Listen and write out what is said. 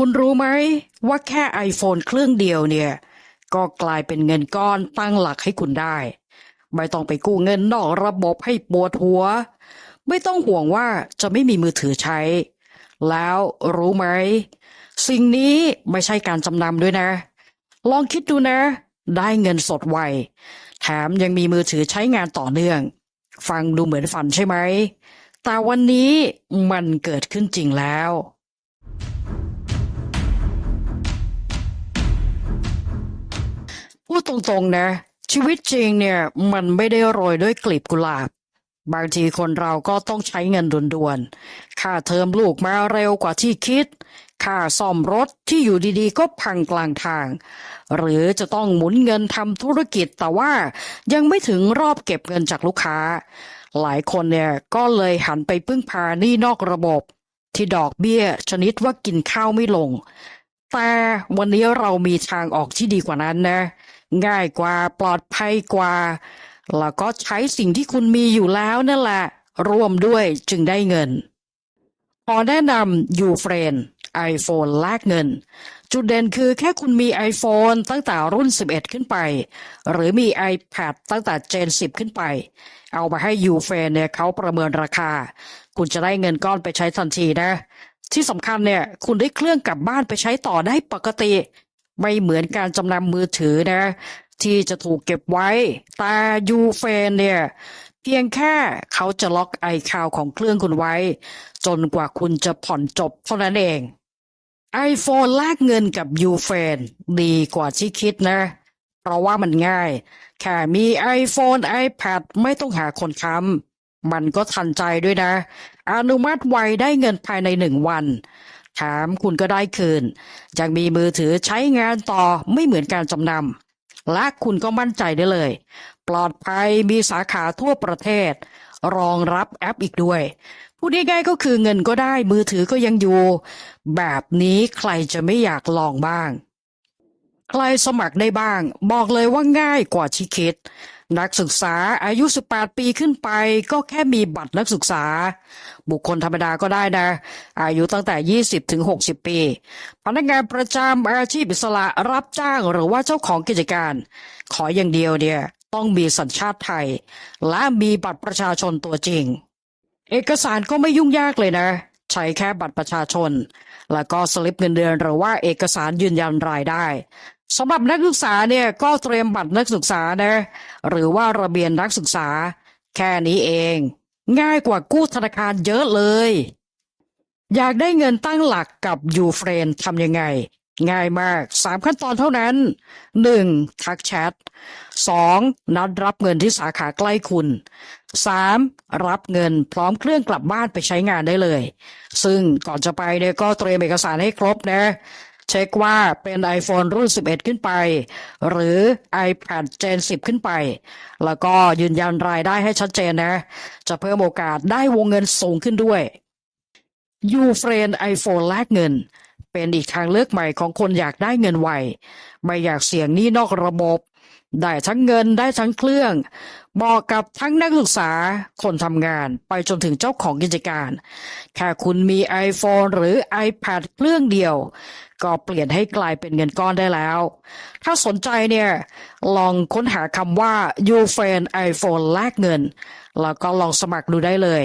คุณรู้ไหมว่าแค่ iPhone เครื่องเดียวเนี่ย ก็กลายเป็นเงินก้อนตั้งหลักให้คุณได้ ไม่ต้องไปกู้เงินนอกระบบให้ปวดหัว ไม่ต้องห่วงว่าจะไม่มีมือถือใช้ แล้วรู้ไหม สิ่งนี้ไม่ใช่การจำนำด้วยนะ ลองคิดดูนะ ได้เงินสดไว แถมยังมีมือถือใช้งานต่อเนื่อง ฟังดูเหมือนฝันใช่ไหม แต่วันนี้มันเกิดขึ้นจริงแล้ว พูดตรงๆนะ ชีวิตจริงเนี่ย มันไม่ได้โรยด้วยกลีบกุหลาบ บางทีคนเราก็ต้องใช้เงินด่วนๆ ค่าเทอมลูกมาเร็วกว่าที่คิด ค่าซ่อมรถที่อยู่ดีๆ ก็พังกลางทาง หรือจะต้องหมุนเงินทำธุรกิจแต่ว่ายังไม่ถึงรอบเก็บเงินจากลูกค้า หลายคนเนี่ยก็เลยหันไปพึ่งพาหนี้นอกระบบ ที่ดอกเบี้ยชนิดว่ากินข้าวไม่ลงแต่วันนี้เรามีทางออกที่ดีกว่านั้นนะ ง่ายกว่าปลอดภัยกว่า แล้วก็ใช้สิ่งที่คุณมีอยู่แล้วนั่นแหละ ร่วมด้วยจึงได้เงิน ขอแนะนำยูเฟรน iPhone แลกเงิน จุดเด่นคือแค่คุณมี iPhone ตั้งแต่รุ่น 11 ขึ้นไป หรือมี iPad ตั้งแต่ Gen 10 ขึ้นไป เอามาให้ยูเฟรนเนี่ยเขาประเมินราคา คุณจะได้เงินก้อนไปใช้ทันทีนะ ที่สำคัญเนี่ย คุณได้เครื่องกลับบ้านไปใช้ต่อได้ปกติ ไม่เหมือนการจำนำมือถือนะ ที่จะถูกเก็บไว้ แต่ยูเฟนเนี่ยเพียงแค่เขาจะล็อกไอคาวของเครื่องคุณไว้ จนกว่าคุณจะผ่อนจบเท่านั้นเอง iPhone แลกเงินกับยูเฟนดีกว่าที่คิดนะ เพราะว่ามันง่าย แค่มี iPhone iPad ไม่ต้องหาคนค้ำมันก็ทันใจด้วยนะ อนุมัติไวได้เงินภายในหนึ่งวัน แถมคุณก็ได้คืน ยังมีมือถือใช้งานต่อไม่เหมือนการจำนำ และคุณก็มั่นใจได้เลย ปลอดภัยมีสาขาทั่วประเทศ รองรับแอปอีกด้วย พูดง่ายๆก็คือเงินก็ได้มือถือก็ยังอยู่ แบบนี้ใครจะไม่อยากลองบ้าง ใครสมัครได้บ้าง บอกเลยว่าง่ายกว่าที่คิด นักศึกษาอายุ 18 ปีขึ้นไป ก็แค่มีบัตรนักศึกษา บุคคลธรรมดาก็ได้นะ อายุตั้งแต่ 20 ถึง 60 ปี พนักงานประจำอาชีพอิสระรับจ้างหรือว่าเจ้าของกิจการ ขออย่างเดียวเนี่ยต้องมีสัญชาติไทย และมีบัตรประชาชนตัวจริง เอกสารก็ไม่ยุ่งยากเลยนะ ใช้แค่บัตรประชาชน แล้วก็สลิปเงินเดือนหรือว่าเอกสารยืนยันรายได้ สำหรับนักศึกษาเนี่ยก็เตรียมบัตรนักศึกษานะ หรือว่าระเบียนนักศึกษา แค่นี้เอง ง่ายกว่ากู้ธนาคารเยอะเลย อยากได้เงินตั้งหลักกับยูเฟรนทำยังไง ง่ายมากสามขั้นตอนเท่านั้นหนึ่งทักแชทสองนัดรับเงินที่สาขาใกล้คุณสามรับเงินพร้อมเครื่องกลับบ้านไปใช้งานได้เลย ซึ่งก่อนจะไปเนี่ยก็เตรียมเอกสารให้ครบนะ เช็คว่าเป็น iPhone รุ่น 11 ขึ้นไป หรือ iPad Gen 10 ขึ้นไป แล้วก็ยืนยันรายได้ให้ชัดเจนนะ จะเพิ่มโอกาสได้วงเงินสูงขึ้นด้วยยูเฟรนไอโฟนแลกเงิน เป็นอีกทางเลือกใหม่ของคนอยากได้เงินไว ไม่อยากเสี่ยงหนี้นอกระบบ ได้ทั้งเงินได้ทั้งเครื่องเหมาะกับทั้งนักศึกษาคนทำงานไปจนถึงเจ้าของกิจการ แค่คุณมี iPhone หรือ iPad เครื่องเดียว ก็เปลี่ยนให้กลายเป็นเงินก้อนได้แล้ว ถ้าสนใจเนี่ยลองค้นหาคำว่า u f r i e n d iPhone แลกเงิน แล้วก็ลองสมัครดูได้เลย